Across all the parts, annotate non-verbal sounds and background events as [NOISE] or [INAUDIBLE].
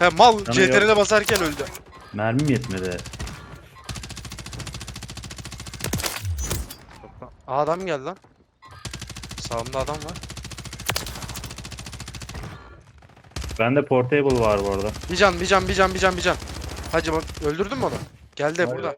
He mal Canı CTRL'e basarken öldü. Mermim yetmedi. Aa, adam geldi lan. Sağımda adam var. Bende portable var bu arada. Bir can, bir can, bir can, bir can, bir can. Hacı bak öldürdün mü onu? Geldi Hayır. burada.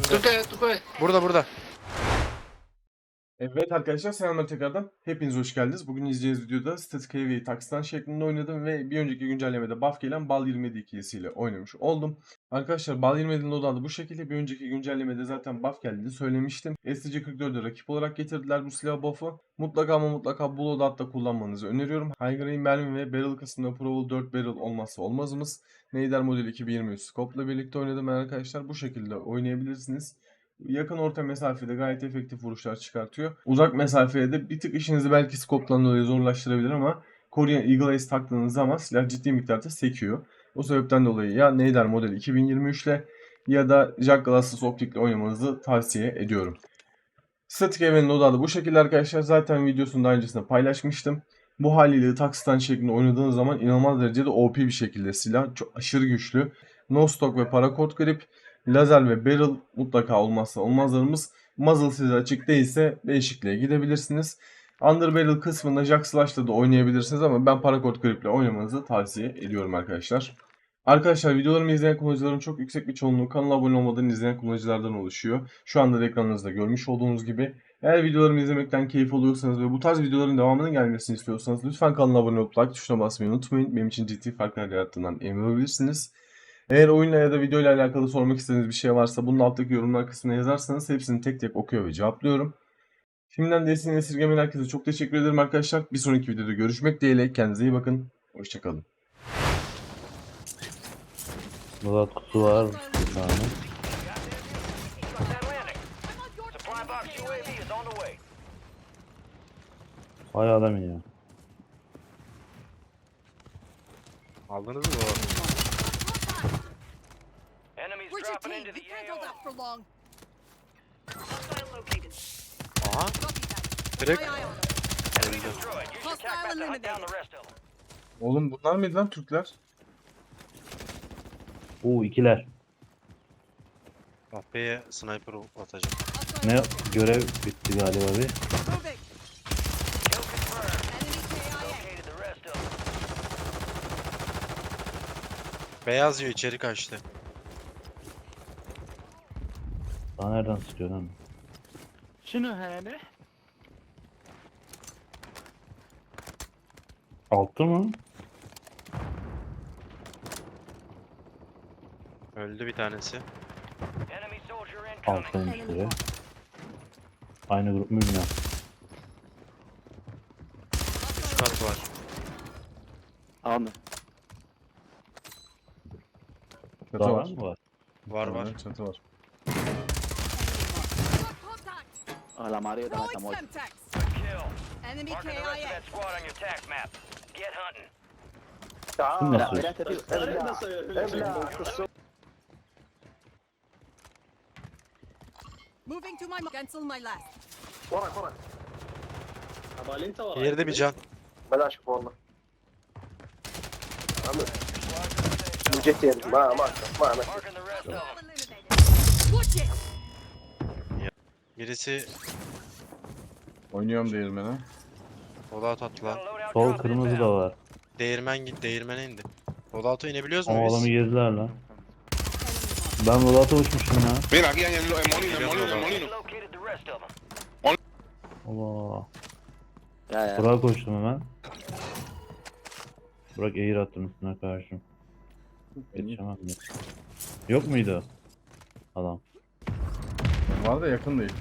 Üstümde. Tukay, Tukay. Burada burada. Evet arkadaşlar selamlar tekrardan. Hepiniz hoş geldiniz. Bugün izleyeceğiz videoda Static Heavy'yi Takstan şeklinde oynadım ve bir önceki güncellemede buff gelen Bal 27 ikilisiyle oynamış oldum. Arkadaşlar Bal 27'nin odağı da bu şekilde. Bir önceki güncellemede zaten buff geldiğini söylemiştim. STC44'ü rakip olarak getirdiler bu silah buff'u. Mutlaka ama mutlaka bu loadout'ta kullanmanızı öneriyorum. High Grain mermi ve barrel kasında Proval 4 barrel olmazsa olmazımız. Neider model 2023 scope ile birlikte oynadım arkadaşlar. Bu şekilde oynayabilirsiniz. Yakın orta mesafede gayet efektif vuruşlar çıkartıyor. Uzak mesafede de bir tık işinizi belki scope'dan dolayı zorlaştırabilir ama Korean Eagle Ace taktığınız zaman silah ciddi miktarda sekiyor. O sebepten dolayı ya Neider model 2023 ile ya da Jack Glasses optikle oynamanızı tavsiye ediyorum. Static Event'in odağı da bu şekilde arkadaşlar. Zaten videosunu daha öncesinde paylaşmıştım. Bu haliyle Takstan şeklinde oynadığınız zaman inanılmaz derecede OP bir şekilde silah. Çok aşırı güçlü. No stock ve paracord grip. Lazer ve barrel mutlaka olmazsa olmazlarımız. Muzzle size açık değilse değişikliğe gidebilirsiniz. Under barrel kısmında Jack Slash'la da oynayabilirsiniz ama ben paracord grip ile oynamanızı tavsiye ediyorum arkadaşlar. Arkadaşlar videolarımı izleyen kullanıcıların çok yüksek bir çoğunluğu kanala abone olmadan izleyen kullanıcılardan oluşuyor. Şu anda da ekranınızda görmüş olduğunuz gibi. Eğer videolarımı izlemekten keyif alıyorsanız ve bu tarz videoların devamının gelmesini istiyorsanız lütfen kanala abone olup like tuşuna basmayı unutmayın. Benim için ciddi farklar yarattığından emin olabilirsiniz. Eğer oyunla ya da video ile alakalı sormak istediğiniz bir şey varsa bunun alttaki yorumlar kısmına yazarsanız hepsini tek tek okuyor ve cevaplıyorum. Şimdiden desteğini esirgemeyen herkese çok teşekkür ederim arkadaşlar. Bir sonraki videoda görüşmek dileğiyle. Kendinize iyi bakın. Hoşçakalın. Burada kutu var. Bir tane. Hay adam iniyor. Aldınız mı Where's your team? You can't hold out for long. Hostile located. Aha. Direkt My eye on them. Enemy destroyed. Use your Hostile attack map to hunt down eliminated. the rest of them. Oğlum bunlar mıydı lan Türkler? Oo ikiler. AP'ye sniper atacağım. Hostile Ne located. görev bitti galiba bir. Moving. Kill confirmed. Enemy KIA. Located the rest of them. Beyaz yiyor içeri kaçtı. Daha nereden sıkıyor lan? Şunu hani? Altta mı? Öldü bir tanesi. Enemy soldier incoming. Alttaymış biri. Aynı grup mu bilmiyorum. Üç kat var. Anladım. Çatı Daha var. var mı var? Var var. Çatı var. Got contact. A la María de la Throwing Tamoy. Semtex. Good kill. Enemy Marking the rest of KIA. that squad on your attack map. Get hunting. Kim Mira, nasıl? mira este tío. Moving to my mark. Cancel my last. Yerde bir can. بلاش والله وجهتين ما ما ما ما Marking Oynuyorum değirmene. loadout attı Got lan. a loadout Sol kırmızı da var. Değirmen git değirmene indi. Loadout'a inebiliyoruz mu Ama adamı biz? gezdiler lan. Ben Murat'a uçmuşum ya. Mira, aquí en el, el molino, el molino, molino. Allah. Ya ya. Burak'a koştum hemen. Burak eğir attım üstüne karşı. Mi? Yok muydu? Adam. Var da yakın değil.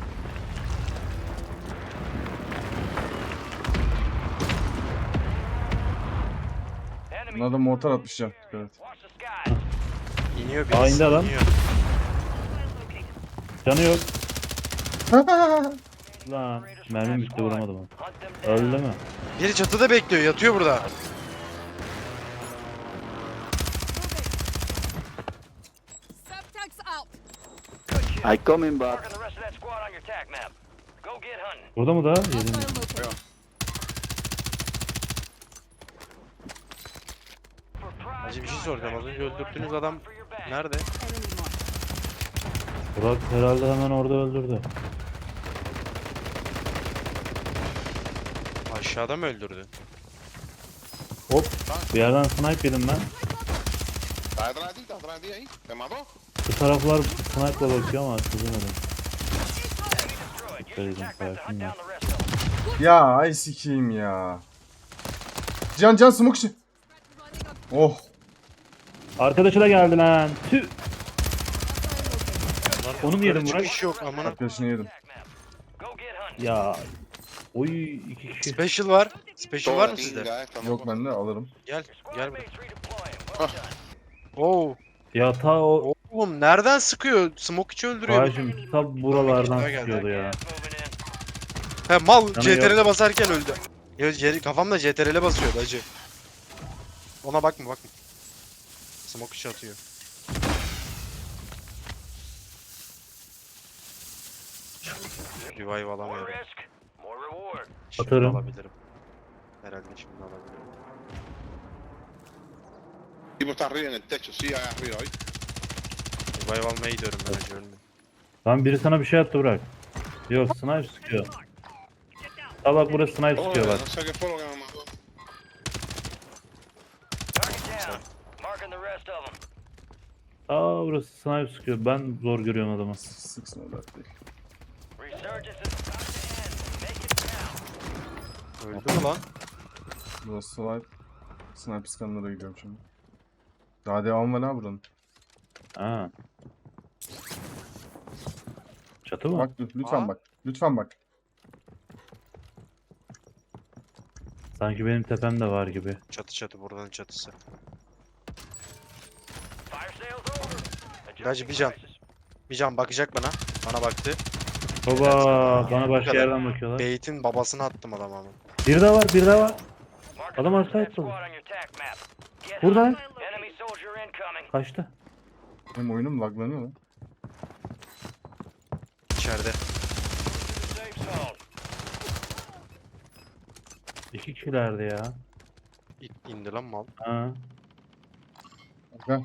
Buna da mortar atmış can. Dikkat et. Watch the skies. İniyor Aa, birisi. indi adam. iniyor. Canı yok. [LAUGHS] Lan mermim bitti vuramadım onu. Öldü mü? Biri çatıda bekliyor yatıyor burada. Semtex out. I coming back. Burada mı da? Yedim. Hostile located. For prize Hacı bir şey soracağım. Az önce öldürdüğünüz adam nerede? Burak herhalde hemen orada öldürdü. Aşağıda mı öldürdü? Hop. Bir yerden snipe yedim ben. Está detrás de ti, está detrás de ti ahí. Te mató. Bu taraflar sniper'la bakıyor ama çözemedim. To sakin ol. Ya ay sikeyim ya. Can can smoke up. Oh. Arkadaşı da geldi lan. Tüh. Onu mu yedim Burak? Çıkış yok amına. Arkadaşını yedim. Ya. Oy iki kişi. Special var. Special var mı sizde? no Yok bende alırım. Gel. Gel. done. Oo. Ya ta o Oğlum nereden sıkıyor? Smoke içi öldürüyor. Hacım ta buralardan Geldi. sıkıyordu ya. He mal Canı CTRL'e basarken öldü. Ya C- kafamda CTRL'e basıyordu acı. Ona bakma bakma. Smoke içi atıyor. Revive alamıyorum. Şimdi Atarım. alabilirim. Herhalde şimdi alabilirim. Tipo está arriba en el techo, sí, allá arriba, ¿oí? Revive almaya gidiyorum ben acı ölmüyorum. Lan biri sana bir şey attı Burak. Yok sniper sıkıyor. Ha bak burası sniper Oh, sıkıyor bak. no sé qué fue lo que me mató. Target down. Marking the rest of them. Aa burası sniper sıkıyor. Ben zor görüyorum adamı. Sıksın o dert değil. Öldü mü lan? Burası snipe. Sniper skanlara gidiyorum şimdi. Daha devam var ha buranın. Ha. Çatı mı? Bak lütfen Aa. bak. Lütfen bak. Sanki benim tepemde var gibi. Çatı çatı buradan çatısı. Hacı bir can. Bir can bakacak bana. Bana baktı. Baba bana başka kadar. yerden bakıyorlar. Beyt'in babasını attım adama ama. Bir daha var, bir daha var. Adam map. Get Burada. Kaçtı. Benim oyunum laglanıyor lan. İçeride. İki kişilerdi ya. İ- indi lan mal. Ha. Gel.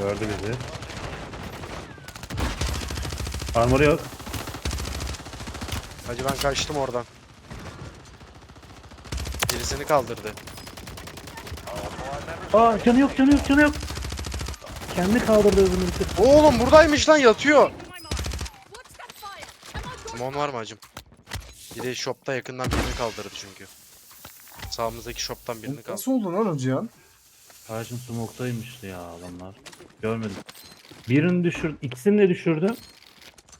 Gördü bizi. Armoru yok. Hacı ben kaçtım oradan. Birisini kaldırdı. Aa canı yok, canı yok, canı yok. Kendi kaldırdı bitir. Oğlum buradaymış lan yatıyor. Simon var mı hacım? Biri shopta yakından birini kaldırdı çünkü. Sağımızdaki shoptan birini kaldırdı. Nasıl oldu lan o Cihan? Ağacın smoke'taymıştı ya adamlar. Görmedim. Birini düşür, ikisini de düşürdü.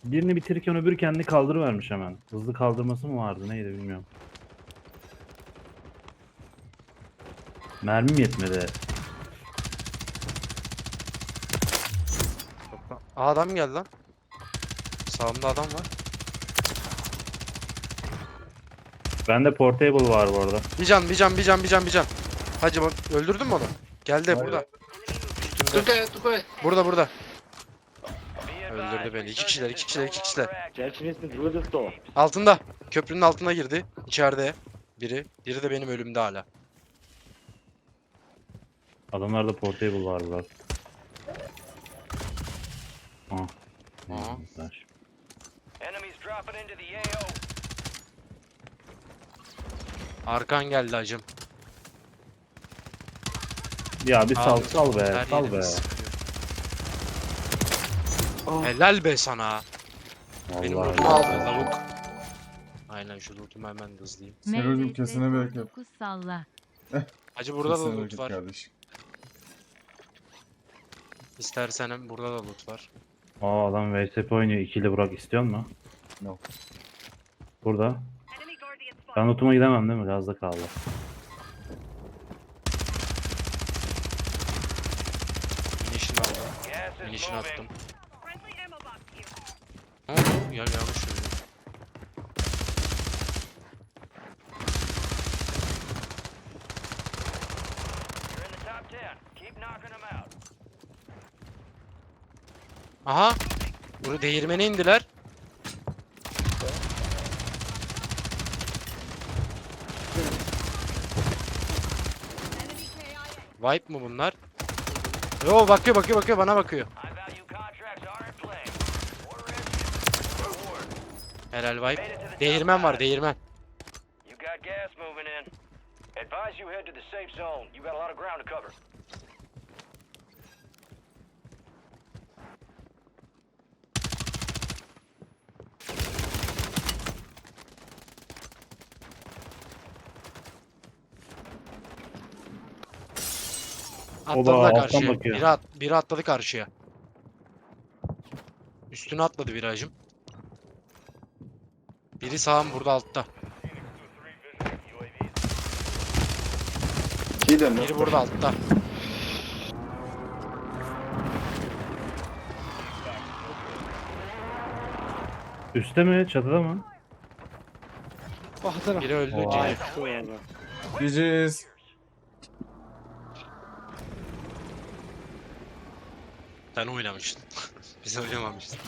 Birini bitirirken öbürü kendi kaldırıvermiş hemen. Hızlı kaldırması mı vardı neydi bilmiyorum. Mermim yetmedi. Aa adam geldi lan. Sağımda adam var. Bende portable var bu arada. Bir can bir can bir can bir can bir can. Hacı bak öldürdün mü onu? Geldi burada. ¿Tú Üstümde. ¿Tú qué? Burada burada. Öldürdü beni. İki kişiler, iki kişiler, iki kişiler. resurgence Altında. Köprünün altına girdi. İçeride. Biri. Biri de benim ölümde hala. Adamlarda portable var biraz. Ah. Aha. güzel. Enemies dropping into the AO. Arkan geldi hacım. Ya bir sal Abi, sal be Her sal be. yerimiz sıkıyor. Helal be sana. Benim Vallahi lootumu ya. lavuk. Aynen şu lootumu hemen de hızlayayım. Serocum kesene bereket. Salla. Hacı burada da Kesene loot var. kardeşim. İstersen hem burada da loot var. Aa adam VSP oynuyor. İkili Burak istiyor mu? Yok. Burada. Ben lootuma gidemem değil mi? Gazda kaldı. Minişini aldım. Gas is Minişini attım. Ne oldu? Ya yanlış söyledim. You're in the top 10. Keep knocking them out. Aha! Bunu değirmene indiler. Wipe mı bunlar? Yo bakıyor bakıyor bakıyor bana bakıyor. Helal the Değirmen var değirmen. You got gas moving in. Advise you head to the safe zone. You got a lot of ground to cover. Atladı da alttan karşıya. bakıyor. Biri, at, biri atladı karşıya. Üstüne atladı virajım. Biri sağım burada altta. Biri burada altta. Üste mi? Çatıda mı? Biri öldü. Vay. GG's. Sen oynamıştın. [LAUGHS] Biz oynamamıştık.